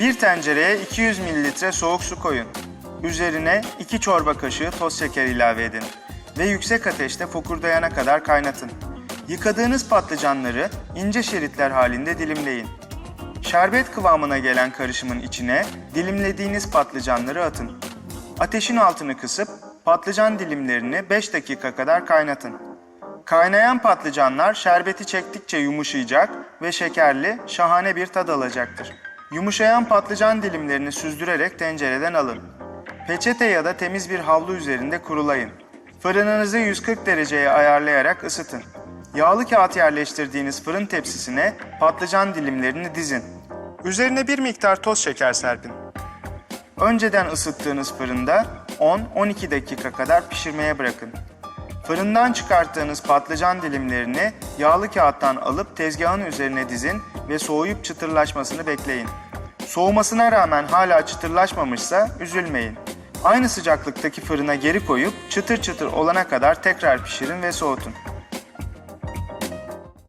Bir tencereye 200 mililitre soğuk su koyun. Üzerine 2 çorba kaşığı toz şeker ilave edin ve yüksek ateşte fokurdayana kadar kaynatın. Yıkadığınız patlıcanları ince şeritler halinde dilimleyin. Şerbet kıvamına gelen karışımın içine dilimlediğiniz patlıcanları atın. Ateşin altını kısıp patlıcan dilimlerini 5 dakika kadar kaynatın. Kaynayan patlıcanlar şerbeti çektikçe yumuşayacak ve şekerli, şahane bir tad alacaktır. Yumuşayan patlıcan dilimlerini süzdürerek tencereden alın. Peçete ya da temiz bir havlu üzerinde kurulayın. Fırınınızı 140 dereceye ayarlayarak ısıtın. Yağlı kağıt yerleştirdiğiniz fırın tepsisine patlıcan dilimlerini dizin. Üzerine bir miktar toz şeker serpin. Önceden ısıttığınız fırında 10-12 dakika kadar pişirmeye bırakın. Fırından çıkarttığınız patlıcan dilimlerini yağlı kağıttan alıp tezgahın üzerine dizin ve soğuyup çıtırlaşmasını bekleyin. Soğumasına rağmen hala çıtırlaşmamışsa üzülmeyin. Aynı sıcaklıktaki fırına geri koyup çıtır çıtır olana kadar tekrar pişirin ve soğutun.